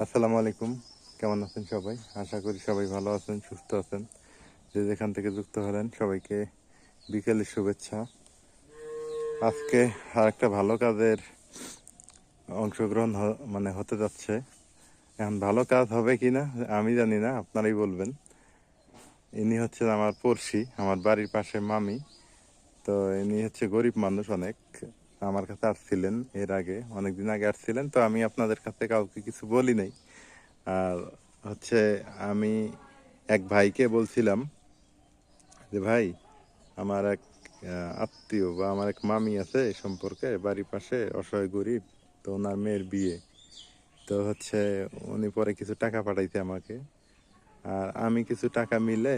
আসসালামু আলাইকুম। কেমন আছেন সবাই? আশা করি সবাই ভালো আছেন, সুস্থ আছেন। যে যেখান থেকে যুক্ত হলেন, সবাইকে বিকেলের শুভেচ্ছা। আজকে আর একটা ভালো কাজের অংশগ্রহণ মানে হতে যাচ্ছে। এখন ভালো কাজ হবে কি না আমি জানি না, আপনারাই বলবেন। ইনি হচ্ছেন আমার পড়শি, আমার বাড়ির পাশে মামি। তো ইনি হচ্ছে গরিব মানুষ অনেক। আমার কাছে আসছিলেন এর আগে, অনেকদিন আগে আসছিলেন, তো আমি আপনাদের কাছে কাউকে কিছু বলি নাই। আর হচ্ছে আমি এক ভাইকে বলছিলাম যে, ভাই, আমার এক আত্মীয় বা আমার এক মামি আছে এই সম্পর্কে, বাড়ির পাশে অসহায় গরিব, তো ওনার মেয়ের বিয়ে। তো হচ্ছে উনি পরে কিছু টাকা পাঠাইছে আমাকে। আর আমি কিছু টাকা মিলে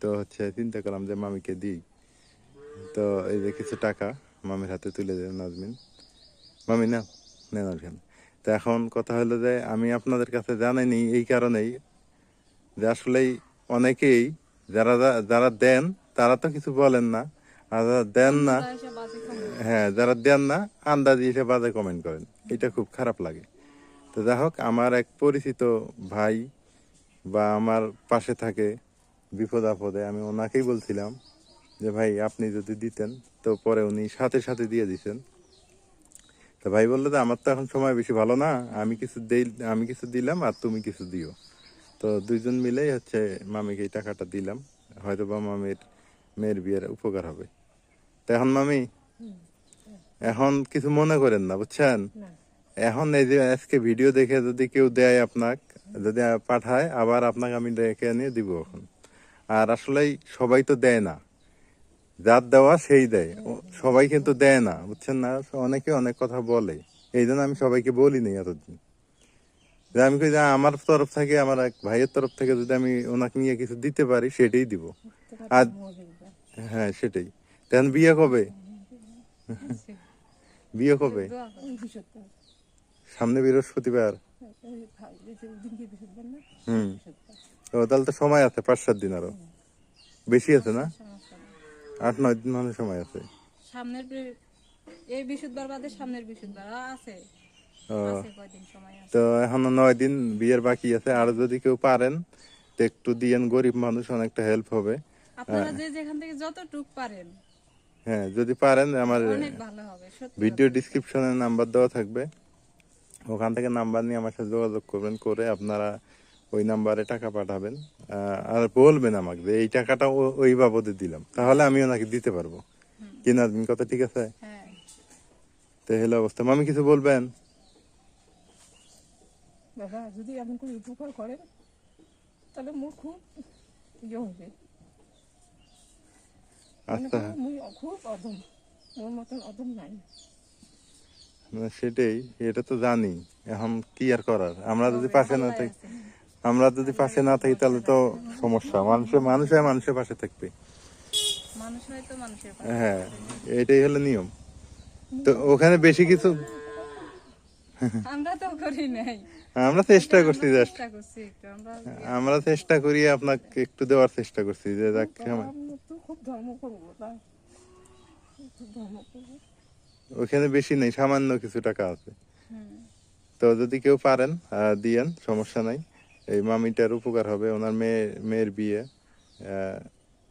তো হচ্ছে চিন্তা করলাম যে মামিকে দিই। তো এই যে কিছু টাকা মামির হাতে তুলে দেন নাজমিন। মামি না নেন আসেন তো এখন কথা হলো যে আমি আপনাদের কাছে জানাইনি এই কারণেই যে আসলেই অনেকেই যারা যারা দেন তারা তো কিছু বলেন না। আর যারা দেন না হ্যাঁ যারা দেন না আন্দাজি এসে বাজে কমেন্ট করেন। এটা খুব খারাপ লাগে। তো যাই হোক আমার এক পরিচিত ভাই বা আমার পাশে থাকে বিপদ আপদে আমি ওনাকেই বলছিলাম। যে ভাই আপনি যদি দিতেন তো পরে উনি সাথে সাথে দিয়ে দিতেন। তো ভাই বলল যে আমার তো এখন সময় বেশি ভালো না আমি কিছু দেই আমি কিছু দিলাম আর তুমি কিছু দিও। তো দুইজন মিলেই হচ্ছে মামিকে এই টাকাটা দিলাম। হয়তো বা মামির মেয়ের বিয়ের উপকার হবে। তো এখন মামি এখন কিছু মনে করেন না বুঝছেন? এখন এই যে আজকে ভিডিও দেখে যদি কেউ দেয় আপনাক যদি পাঠায় আবার আপনাকে আমি ডেকে নিয়ে দিব এখন। আর আসলেই সবাই তো দেয় না। যার দেওয়া সেই দেয়। সবাই কিন্তু দেয় না, বুঝছেন না? অনেকে অনেক কথা বলে। এই জন্য আমি সবাইকে বলি নি এতদিন। যে আমি কই যে আমার তরফ থেকে, আমার এক ভাইয়ের তরফ থেকে যদি আমি ওনাকে নিয়ে কিছু দিতে পারি, সেটাই দিব। আর হ্যাঁ সেটাই। তখন বিয়ে কবে? বিয়ে কবে? সামনে বৃহস্পতিবার। হুম। ও তাহলে তো সময় আছে, পাঁচ সাত দিন আরও। বেশি আছে না? আট নয় দিন মানে সময় আছে। সামনের এই বৃহস্পতিবার বাদে সামনের বৃহস্পতিবার আছে। তো এখনও নয় দিন বিয়ের বাকি আছে। আর যদি কেউ পারেন তো একটু দিয়েন। গরিব মানুষ অনেকটা হেল্প হবে। আপনারা যে যেখান থেকে যতটুক পারেন। হ্যাঁ যদি পারেন আমার ভিডিও ডিসক্রিপশনে নাম্বার দেওয়া থাকবে। ওখান থেকে নাম্বার নিয়ে আমার সাথে যোগাযোগ করবেন। করে আপনারা ওই নাম্বারে টাকা পাঠাবেন আর বলবেন আমাকে যে এই টাকাটা ওই বাবদে দিলাম তাহলে আমি ওনাকে দিতে পারব। কি না কথা ঠিক আছে? হ্যাঁ। তো হলো অবস্থা। মামি কিছু বলবেন? বাবা যদি এমন করে উপকার করেন তাহলে মোর খুব ইয়ে হবে। আচ্ছা। মুই খুব অদম মোর মতন অদম নাই। সেটাই এটা তো জানি এখন কি আর করার? আমরা যদি পাশে না থাকি আমরা যদি পাশে না থাকি তাহলে তো সমস্যা। মানুষের মানুষের মানুষের পাশে থাকবে। মানুষ। হ্যাঁ এটাই হলো নিয়ম। তো ওখানে বেশি কিছু আমরা তো করি নাই। আমরা চেষ্টা করছি জাস্ট একটু আমরা চেষ্টা করি আপনাকে একটু দেওয়ার চেষ্টা করছি যে যাক করব ওখানে বেশি নেই সামান্য কিছু টাকা আছে। তো যদি কেউ পারেন দিয়েন সমস্যা নাই। এই মামিটার উপকার হবে ওনার মেয়ে মেয়ের বিয়ে।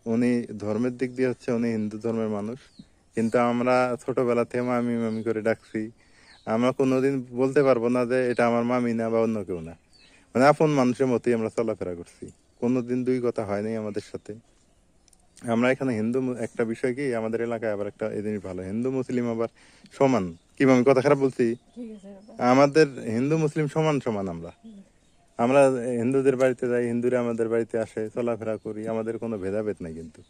উনি ধর্মের দিক দিয়ে হচ্ছে উনি হিন্দু ধর্মের মানুষ। কিন্তু আমরা ছোটবেলা থেকে মামি মামি করে ডাকছি। আমরা কোনোদিন বলতে পারব না যে এটা আমার মামি না বা অন্য কেউ না। মানে আপন মানুষের মতোই আমরা চলাফেরা করছি। কোনোদিন দুই কথা হয়নি আমাদের সাথে। আমরা এখানে হিন্দু একটা বিষয় কি আমাদের এলাকায় আবার একটা এই জিনিস ভালো। হিন্দু মুসলিম আবার সমান। কি আমি কথা খারাপ বলছি? আমাদের হিন্দু মুসলিম সমান সমান আমরা। আমরা হিন্দুদের বাড়িতে যাই, হিন্দুরা আমাদের বাড়িতে আসে, চলাফেরা করি, আমাদের কোনো ভেদাভেদ নাই কিন্তু।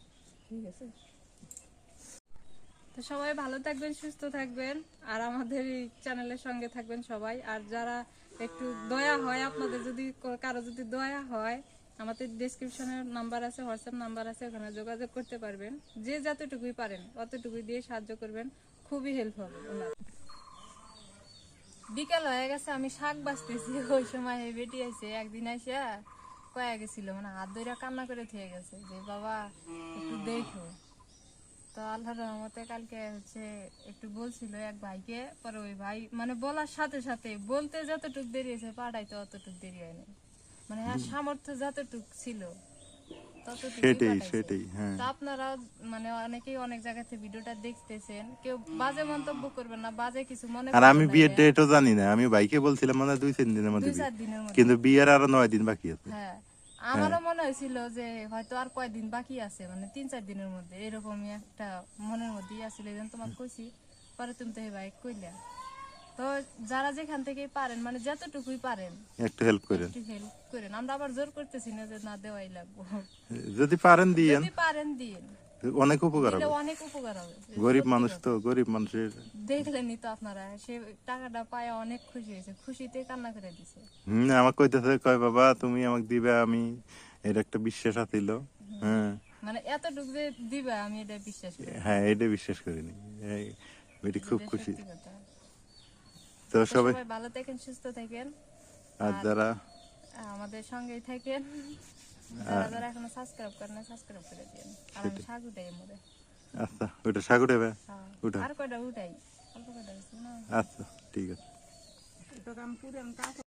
সবাই ভালো থাকবেন, সুস্থ থাকবেন, আর আমাদের এই চ্যানেলের সঙ্গে থাকবেন সবাই। আর যারা একটু দয়া হয় আপনাদের, যদি কারও যদি দয়া হয়, আমাদের ডিসক্রিপশনের নাম্বার আছে হোয়াটসঅ্যাপ নাম্বার আছে, ওখানে যোগাযোগ করতে পারবেন। যে যতটুকুই পারেন, অতটুকুই দিয়ে সাহায্য করবেন। খুবই হেল্প হবে বিকেল হয়ে গেছে আমি শাক বাঁচতেছি। ওই সময় বেটি আছে একদিন এসে কয়ে গেছিল মানে হাত ধরে কান্না করে থেকে গেছে যে বাবা একটু দেখো। তো আল্লাহর রহমতে কালকে হচ্ছে একটু বলছিল এক ভাইকে পরে ওই ভাই মানে বলার সাথে সাথে বলতে যতটুক দেরি হয়েছে পাঠাইতে অতটুক দেরি হয়নি। মানে হ্যাঁ সামর্থ্য যতটুক ছিল। সেটাই সেটাই হ্যাঁ। আপনারা মানে অনেকেই অনেক জায়গা থেকে ভিডিওটা দেখতেছেন কেউ বাজে মন্তব্য করবেন না বাজে কিছু মনে আর আমি বিয়ের ডেটও জানি না আমি বাইকে বলছিলাম মানে দুই তিন দিনের মধ্যে কিন্তু বিয়ের আরও নয় দিন বাকি আছে। হ্যাঁ আমারও মনে হয়েছিল যে হয়তো আর কয়দিন বাকি আছে মানে তিন চার দিনের মধ্যে এরকমই একটা মনের মধ্যেই আসছিল এই তোমাকে কইছি পরে তুমি তো ভাই কইলা। তো যারা যেখান থেকে পারেন মানে যতটুকুই পারেন একটু হেল্প করেন। একটু হেল্প করেন। আমরা আবার জোর করতেছি না যে না দেওয়াই লাগবো। যদি পারেন দিয়েন। যদি পারেন দিন অনেক উপকার হবে। অনেক উপকার হবে। গরিব মানুষ তো গরিব মানুষের। দেখলেনই তো আপনারা সে টাকাটা পায় অনেক খুশি হয়েছে। খুশিতে কান্না করে দিছে। হম আমাকে কইতেছে কয় বাবা তুমি আমাকে দিবে আমি এর একটা বিশ্বাস আছিল হ্যাঁ। মানে এতটুকু যে দিবে আমি এটা বিশ্বাস করি। হ্যাঁ এটা বিশ্বাস করিনি। এই, এটি খুব খুশি। তো সবাই ভালো থাকেন সুস্থ থাকেন। আর যারা আমাদের সঙ্গেই থাকেন। যারা যারা এখনও সাবস্ক্রাইব করেন সাবস্ক্রাইব করে দিন। আর আমি শাক উঠাই মধ্যে। আচ্ছা ওটা সাগু দেবে ওটা আর কয়টা উঠাই? অল্প কয়টা আছে না? আচ্ছা ঠিক আছে।